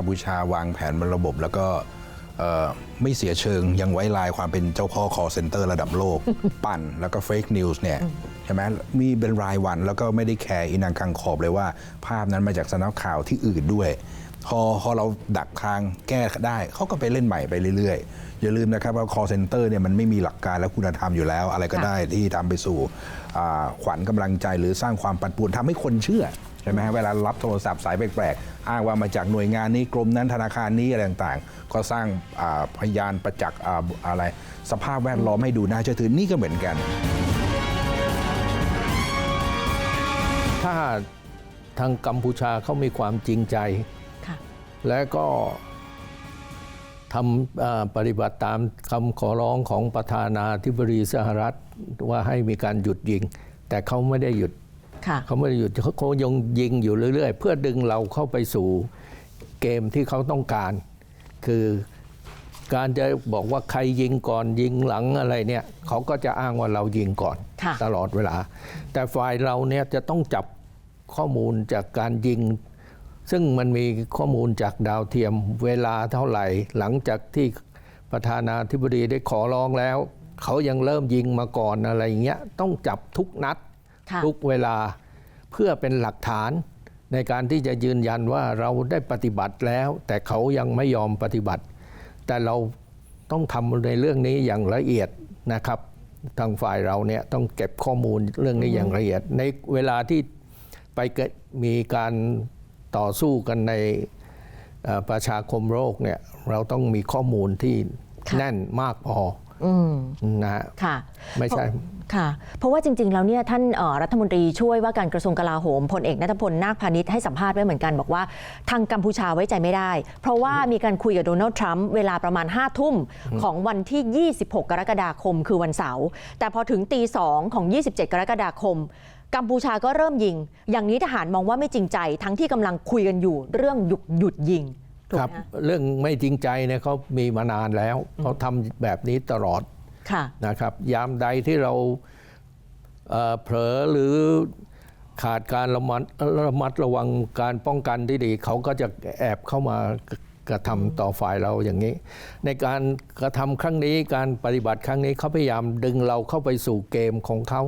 กัมพูชาวางแผนบนระบบ แล้วก็เอ่อไม่เสียเชิงยังไว้ลายความเป็นเจ้าพ่อ call center ระดับโลก ปั่นแล้วก็ fake news เนี่ยใช่ไหมมีเป็นรายวันแล้วก็ไม่ได้แคร์อินังคังขอบเลยว่า ภาพนั้นมาจากสำนักข่าวที่อื่นด้วยพอพอเราดักทางแก้ได้ เขาก็ไปเล่นใหม่ไปเรื่อยๆ อย่าลืมนะครับว่า call center เนี่ยมันไม่มีหลักการและคุณธรรมอยู่แล้ว อะไรก็ค่ะได้ที่ทำไปสู่อ่าขวัญกำลังใจหรือสร้างความปั่นป่วนทำให้คนเชื่อ ใช่ไหมฮะเวลารับโทรศัพท์สายแปลกๆอ้างว่ามาจากหน่วยงานนี้กรมนั้นธนาคารนี้อะไรต่างๆ ก็สร้างอ่าพยานประจักษ์อ่าอะไร สภาพแวดล้อมให้ดูน่าเชื่อถือนี่ก็เหมือนกัน ถ้าทางกัมพูชาเขามีความจริงใจ ค่ะ และก็ทำเอ่อปฏิบัติตามคำขอร้องของประธานาธิบดีสหรัฐว่าให้มีการหยุดยิง แต่เขาไม่ได้หยุดค่ะ เขาไม่ได้หยุดเขาเขายังยิงอยู่เรื่อยๆ เพื่อดึงเราเข้าไปสู่เกมที่เขาต้องการ คือการจะบอกว่าใครยิงก่อนยิงหลังอะไรเนี่ยเขาก็จะอ้างว่าเรายิงก่อนค่ะตลอดเวลา แต่ฝ่ายเราเนี่ยจะต้องจับข้อมูลจากการยิง ซึ่งมันมีข้อมูลจากดาวเทียมเวลาเท่าไหร่ หลังจากที่ประธานาธิบดีได้ขอร้องแล้ว เขายังเริ่มยิงมาก่อนอะไรอย่างเงี้ยต้องจับทุกนัดค่ะ ทุกเวลาเพื่อเป็นหลักฐานในการที่จะยืนยันว่าเราได้ปฏิบัติแล้ว แต่เขายังไม่ยอมปฏิบัติ แต่เราต้องทำในเรื่องนี้อย่างละเอียดนะครับ ทางฝ่ายเราเนี่ยต้องเก็บข้อมูลเรื่องนี้อย่างละเอียด ในเวลาที่ไปเกิดมีการต่อสู้กันในเอ่อประชาคมโลกเนี่ยเราต้องมีข้อมูลที่ค่ะแน่นมากพอ อืมนะฮะค่ะ ไม่ใช่ค่ะ เพราะว่าจริง ๆ แล้วเนี่ยท่านเอ่อรัฐมนตรีช่วยว่าการกระทรวงกลาโหมพลเอกนัทพลนาคพาณิชย์ให้สัมภาษณ์ไว้เหมือนกันบอกว่าทางกัมพูชาไว้ใจไม่ได้ เพราะว่ามีการคุยกับโดนัลด์ทรัมป์เวลาประมาณ5้าทุ่มของวันที่ 26 กรกฎาคมคือวันเสาร์แต่พอถึงตีสองของ 27 กรกฎาคมกัมพูชาก็เริ่มยิง อย่างนี้ทหารมองว่าไม่จริงใจ ทั้งที่กำลังคุยกันอยู่เรื่องหยุดหยุดยิงถูก ครับไหมคะเรื่องไม่จริงใจเนี่ยเขามีมานานแล้วเขาทำแบบนี้ตลอดค่ะนะครับ ยามใดที่เราเอ่อเผลอหรือขาดการระมัดระมัดระวังการป้องกันที่ดี เขาก็จะแอบเข้ามากระทำต่อฝ่ายเราอย่างนี้ ในการกระทำครั้งนี้การปฏิบัติครั้งนี้เขาพยายามดึงเราเข้าไปสู่เกมของเขา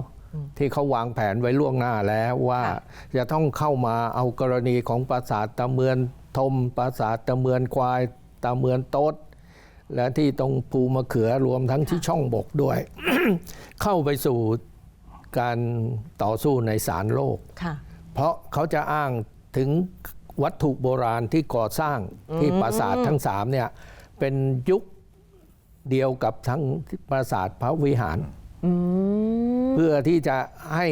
ที่เขาวางแผนไว้ล่วงหน้าแล้วว่าค่ะจะต้องเข้ามาเอากรณีของปราสาทตะเมือน ทมปราสาทตะเมือนควายตะเมือนโต๊ดและที่ตรงภูมะเขือรวมทั้งที่ช่องบกด้วย เข้าไปสู่การต่อสู้ในศาลโลกค่ะเพราะเขาจะอ้างถึงวัตถุโบราณที่ก่อสร้างที่ปราสาททั้งสามเนี่ยเป็นยุคเดียวกับทั้งปราสาทพระวิหารอืมเพื่อที่จะให้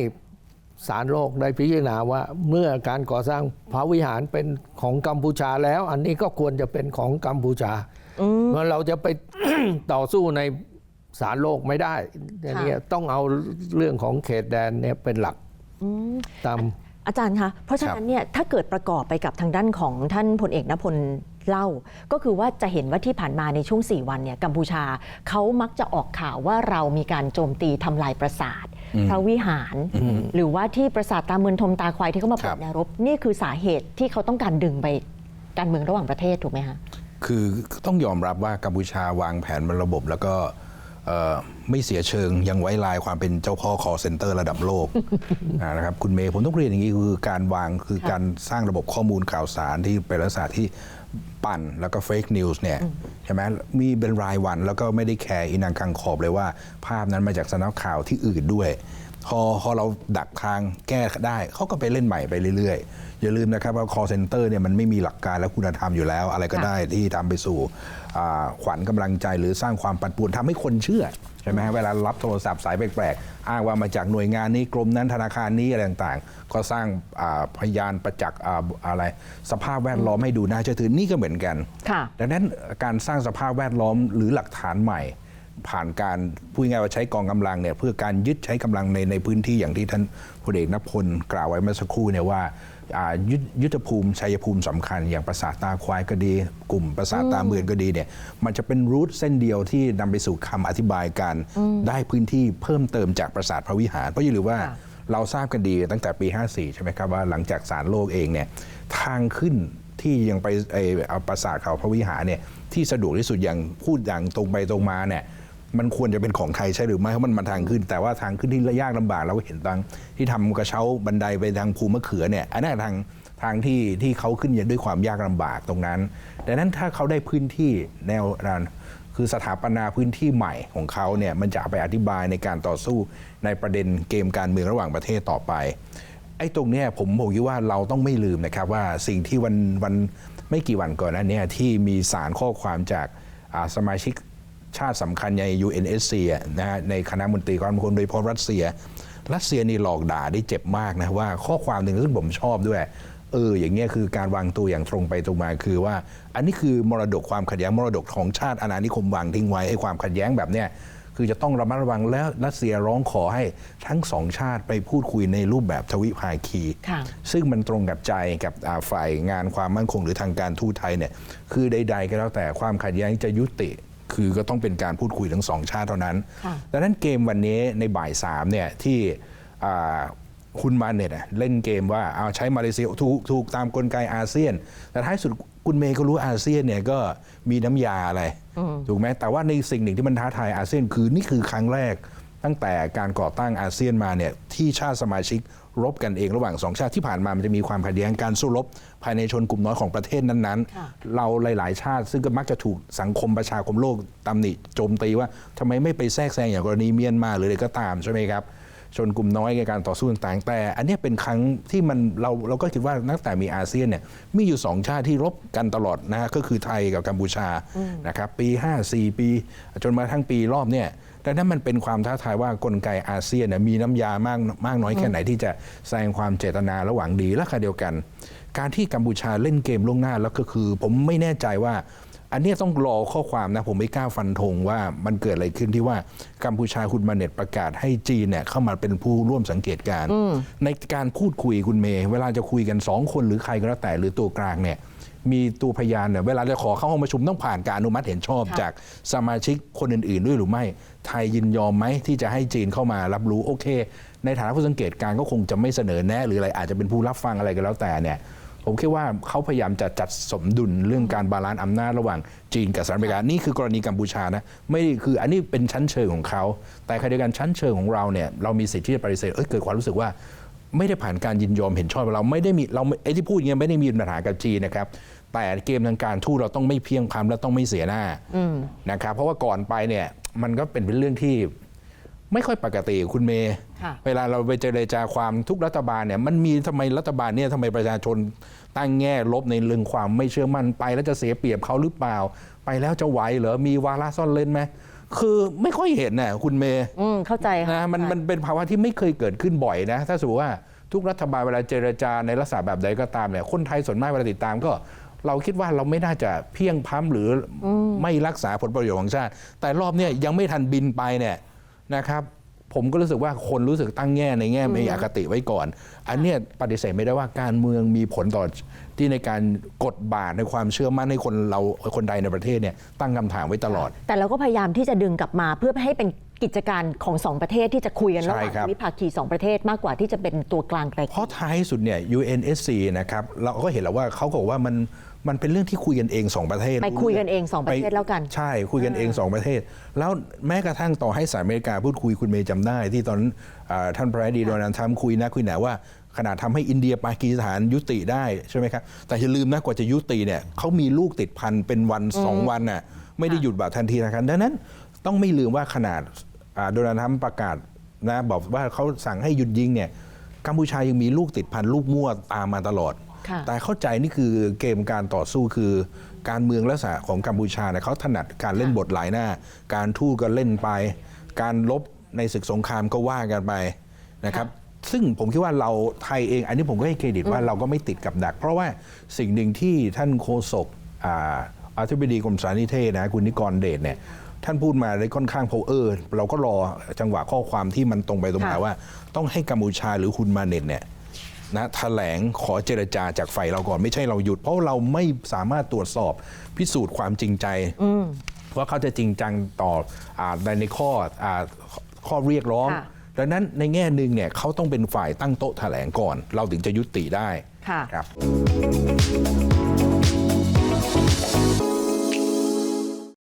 สารโลกได้พิจารณาว่าเมื่อการก่อสร้างพระวิหารเป็นของกัมพูชาแล้ว อันนี้ก็ควรจะเป็นของกัมพูชาเมื่อเราจะไป ต่อสู้ในศาลโลกไม่ได้อันนี้ต้องเอาเรื่องของเขตแดนเนี่ยเป็นหลักตามอาจารย์คะเพราะฉะนั้นเนี่ยถ้าเกิดประกอบไปกับทางด้านของท่านพลเอกนพลเล่า ก็คือว่าจะเห็นว่าที่ผ่านมาในช่วง 4 วันเนี่ยกัมพูชาเขามักจะออกข่าวว่าเรามีการโจมตีทำลายปราสาท พระวิหาร หรือว่าที่ปราสาทตาเมือนทมตาควายที่เขามาเปิครัดบแนวรบ นี่คือสาเหตุที่เขาต้องการดึงไปการเมืองระหว่างประเทศถูกไหมคะคือต้องยอมรับว่ากัมพูชาวางแผนบนระบบแล้วก็เอ่อ ไม่เสียเชิงยังไว้ลายความเป็นเจ้าพ่อ call center ระดับโลกอ่านะครับคุณเมย์ผมต้องเรียนอย่างนี้คือการวางคือค่ะการสร้างระบบข้อมูลข่าวสารที่เป็นลักษณะที่ปั่นแล้วก็ fake news เนี่ยใช่ไหมมีเป็นรายวันแล้วก็ไม่ได้แคร์อินังคังขอบเลยว่า ภาพนั้นมาจากสำนักข่าวที่อื่นด้วยพอพอเราดักทางแก้ได้ เขาก็ไปเล่นใหม่ไปเรื่อยๆ อย่าลืมนะครับว่า call center เนี่ยมันไม่มีหลักการและคุณธรรมอยู่แล้ว อะไรก็ค่ะได้ที่ทำไปสู่อ่า ขวัญกำลังใจหรือสร้างความปั่นป่วนทำให้คนเชื่อใช่ไหมฮะเวลารับโทรศัพท์สายแปลกๆอ้างว่ามาจากหน่วยงานนี้กรมนั้นธนาคารนี้อะไรต่างๆ ก็สร้างอ่าพยานประจักษ์อ่าอะไร สภาพแวดล้อมให้ดูน่าเชื่อถือนี่ก็เหมือนกันค่ะดังนั้นการสร้างสภาพแวดล้อมหรือหลักฐานใหม่ ผ่านการพูดง่ายๆว่าใช้กองกำลังเนี่ยเพื่อการยึดใช้กำลังในในพื้นที่อย่างที่ท่านพลเอกนพลกล่าวไว้เมื่อสักครู่เนี่ยว่าอ่า ยุทธยุทธภูมิชัยภูมิสำคัญ อย่างปราสาทตาควายก็ดี กลุ่มปราสาทตาเมือนก็ดีเนี่ยมันจะเป็นรูทเส้นเดียวที่นำไปสู่คำอธิบายการได้พื้นที่เพิ่มเติมจากปราสาทพระวิหารเพราะอย่าลืมว่าค่ะเราทราบกันดีตั้งแต่ปี 54 ใช่ไหมครับว่าหลังจากศาลโลกเองเนี่ยทางขึ้นที่ยังไปไอเอาปราสาทเขาพระวิหารเนี่ยที่สะดวกที่สุดอย่างพูดอย่างตรงไปตรงมาเนี่ย มันควรจะเป็นของไทยใช่หรือไม่เพราะมันมาทางขึ้น แต่ว่าทางขึ้นที่ยากลำบากเราก็เห็นตังที่ทำกระเช้าบันไดไปทางภูมะเขือเนี่ยอันนั้นทางทางที่ที่เขาขึ้นยังด้วยความยากลำบากตรงนั้น ดังนั้นถ้าเขาได้พื้นที่แนวนั้นคือสถาปนาพื้นที่ใหม่ของเขาเนี่ยมันจะไปอธิบายในการต่อสู้ในประเด็นเกมการเมืองระหว่างประเทศต่อไปไอ้ตรงเนี้ยผมผมคิดว่าเราต้องไม่ลืมนะครับว่าสิ่งที่วันวันไม่กี่วันก่อนนั้นเนี่ยที่มีสารข้อความจากสมาชิก ชาติสำคัญใน UNSC อะนะฮะในคณะมนตรีความมั่นคงโดยเฉพาะรัสเซีย รัสเซียนี่หลอกด่าได้เจ็บมากนะว่าข้อความหนึ่งซึ่งผมชอบด้วยเอออย่างเงี้ยคือการวางตัวอย่างตรงไปตรงมาคือว่า อันนี้คือมรดกความขัดแย้งมรดกของชาติอาณานิคมวางทิ้งไว้ไอ้ความขัดแย้งแบบเนี้ยคือจะต้องระมัดระวังแล้วรัสเซียร้องขอให้ทั้งสองชาติไปพูดคุยในรูปแบบทวิภาคีค่ะซึ่งมันตรงกับใจกับอ่าฝ่ายงานความมั่นคงหรือทางการทูตไทยเนี่ยคือใด ๆ ก็แล้วแต่ความขัดแย้งจะยุติ คือก็ต้องเป็นการพูดคุยทั้งสองชาติเท่านั้นค่ะดังนั้นเกมวันนี้ในบ่ายสามเนี่ยที่อ่าคุณมาเน็ตอะเล่นเกมว่าเอาใช้มาเลเซียถูกถูกตามกลไกอาเซียน แต่ท้ายสุดคุณเมย์ก็รู้อาเซียนเนี่ยก็มีน้ำยาอะไร ถูกไหมแต่ว่าในสิ่งหนึ่งที่มันท้าทายอาเซียนคือนี่คือครั้งแรกตั้งแต่การก่อตั้งอาเซียนมาเนี่ยที่ชาติสมาชิกรบกันเองระหว่างสองชาติที่ผ่านมามันจะมีความขัดแย้งการสู้รบ ภายในชนกลุ่มน้อยของประเทศนั้นค่ะๆเราหลาย ๆ ชาติซึ่งก็มักจะถูกสังคมประชาคมโลกตำหนิโจมตีว่าทำไมไม่ไปแทรกแซงอย่างกรณีเมียนมาหรืออะไรก็ตามใช่ไหมครับชนกลุ่มน้อยในการต่อสู้ต่างๆ แต่อันเนี้ยเป็นครั้งที่มันเราเราก็คิดว่าตั้งแต่มีอาเซียนเนี่ยมีอยู่สองชาติที่รบกันตลอดนะฮะก็คือไทยกับกัมพูชานะครับปี 54 ปี จนมาทั้งปีรอบเนี่ยดังนั้นมันเป็นความท้าทายว่ากลไกอาเซียนเนี่ยมีน้ำยามากมากน้อยแค่ไหนที่จะแสดงความเจตนาระหว่างดีและขณะเดียวกัน การที่กัมพูชาเล่นเกมล่วงหน้าแล้วก็คือ ผมไม่แน่ใจว่า อันเนี้ยต้องรอข้อความนะผมไม่กล้าฟันธงว่ามันเกิดอะไรขึ้นที่ว่ากัมพูชาคุณมาเน็ตประกาศให้จีนเนี่ยเข้ามาเป็นผู้ร่วมสังเกตการณ์ในการพูดคุยคุณเมย์เวลาจะคุยกันสองคนหรือใครก็แล้วแต่หรือตัวกลางเนี่ยมีตัวพยานเนี่ยเวลาจะขอเข้าห้องประชุมต้องผ่านการอนุมัติเห็นชอบค่ะจากสมาชิกคนอื่น ๆ ด้วยหรือไม่ ไทยยินยอมไหมที่จะให้จีนเข้ามารับรู้โอเค ในฐานะผู้สังเกตการณ์ก็คงจะไม่เสนอแนะ หรืออะไรอาจจะเป็นผู้รับฟังอะไรก็แล้วแต่เนี่ยผมคิดว่าเขาพยายามจะจัดสมดุลเรื่องการบาลานซ์อำนาจระหว่างจีนกับสหรัฐอเมริกา นี่คือกรณีกัมพูชานะ ไม่ได้คืออันนี้เป็นชั้นเชิงของเขา แต่ขณะเดียวกันชั้นเชิงของเราเนี่ย เรามีสิทธิ์ที่จะปฏิเสธ เอ้ย เกิดความรู้สึกว่า ไม่ได้ผ่านการยินยอมเห็นชอบเราไม่ได้มีเราไอ้ที่พูดอย่างเงี้ยไม่ได้มีปัญหากับจีนนะครับ แต่เกมทางการทูตเราต้องไม่เพียงพล้ำและต้องไม่เสียหน้านะครับ เพราะว่าก่อนไปเนี่ยมันก็เป็นเรื่องที่ไม่ค่อยปกติคุณเมย์ค่ะเวลาเราไปเจรจาความทุกรัฐบาลเนี่ยมันมีทำไมรัฐบาลเนี่ยทำไมประชาชนตั้งแง่ลบในเรื่องความไม่เชื่อมั่นไปแล้วจะเสียเปรียบเขาหรือเปล่า ไปแล้วจะไหวเหรอมีวาระซ่อนเล่นไหม คือไม่ค่อยเห็นน่ะคุณเมย์อืมเข้าใจค่ะนะมันมันเป็นภาวะที่ไม่เคยเกิดขึ้นบ่อยนะ ถ้าสมมติว่าทุกรัฐบาลเวลาเจรจาในลักษณะแบบใดก็ตามเนี่ยคนไทยส่วนมากเวลาติดตามก็ เราคิดว่าเราไม่น่าจะเพียงพล้ำหรืออไม่รักษาผลประโยชน์ของชาติ แต่รอบเนี้ยยังไม่ทันบินไปเนี่ยนะครับ ผมก็รู้สึกว่าคนรู้สึกตั้งแง่ในแง่ไม่อคติไว้ก่อน อันเนี้ยปฏิเสธไม่ได้ว่าการเมืองมีผลต่อที่ในการกดบาทในความเชื่อมั่นให้คนเราคนใดในประเทศเนี่ยตั้งคำถามไว้ตลอด แต่เราก็พยายามที่จะดึงกลับมาเพื่อให้เป็นกิจการของสองประเทศที่จะคุยกันระหว่างใช่ครับวิภาคีสองประเทศมากกว่าที่จะเป็นตัวกลางไกลเพราะท้ายสุดเนี่ย UNSC นะครับเราก็เห็นแล้วว่าเขาก็บอกว่ามัน มันเป็นเรื่องที่คุยกันเองสองประเทศไปคุยกันเองสองประเทศแล้วกัน ใช่คุยกันเองสองประเทศ แล้วแม้กระทั่งต่อให้สหรัฐอเมริกาพูดคุยคุณเมย์จำได้ ที่ตอนนั้นอ่าท่านประธานาธิบดีโดนัลด์ทรัมป์คุยนะคุยหนาว่าขนาดทำให้อินเดียปากีสถานยุติได้ใช่ไหมครับ แต่อย่าลืมนะกว่าจะยุติเนี่ยเขามีลูกติดพันเป็นวันสองวันน่ะไม่ได้หยุดแบบทันทีนะครับดังนั้นต้องไม่ลืมว่าขนาดอ่าโดนัลด์ทรัมป์ประกาศนะบอกว่าเขาสั่งให้หยุดยิงเนี่ยกัมพูชายังมีลูกติดพันลูกมั่วตามมาตลอดค่ะ แต่เข้าใจนี่คือเกมการต่อสู้คือการเมืองลักษณะของกัมพูชาเนี่ยเขาถนัดการเล่นบทหลายหน้า การทูตก็เล่นไป การลบในศึกสงครามก็ว่ากันไปนะครับซึ่งผมคิดว่าเราไทยเอง อันนี้ผมก็ให้เครดิตว่าเราก็ไม่ติดกับดัก เพราะว่าสิ่งหนึ่งที่ท่านโฆษกอ่าอธิบดีกรมสารนิเทศนะคุณนิกรเดชเนี่ยท่านพูดมาได้ค่อนข้างโพเออร์เราก็รอจังหวะข้อความที่มันตรงไปตรงมาค่ะว่า ต้องให้กัมพูชาหรือคุณมาเน็ตเนี่ย นะแถลงขอเจรจาจากฝ่ายเราก่อนไม่ใช่เราหยุด เพราะเราไม่สามารถตรวจสอบพิสูจน์ความจริงใจว่าเขาจะจริงจังต่ออาในในข้ออาข้อเรียกร้องค่ะดังนั้นในแง่หนึ่งเนี่ยเขาต้องเป็นฝ่ายตั้งโต๊ะแถลงก่อน เราถึงจะยุติได้ค่ะครับ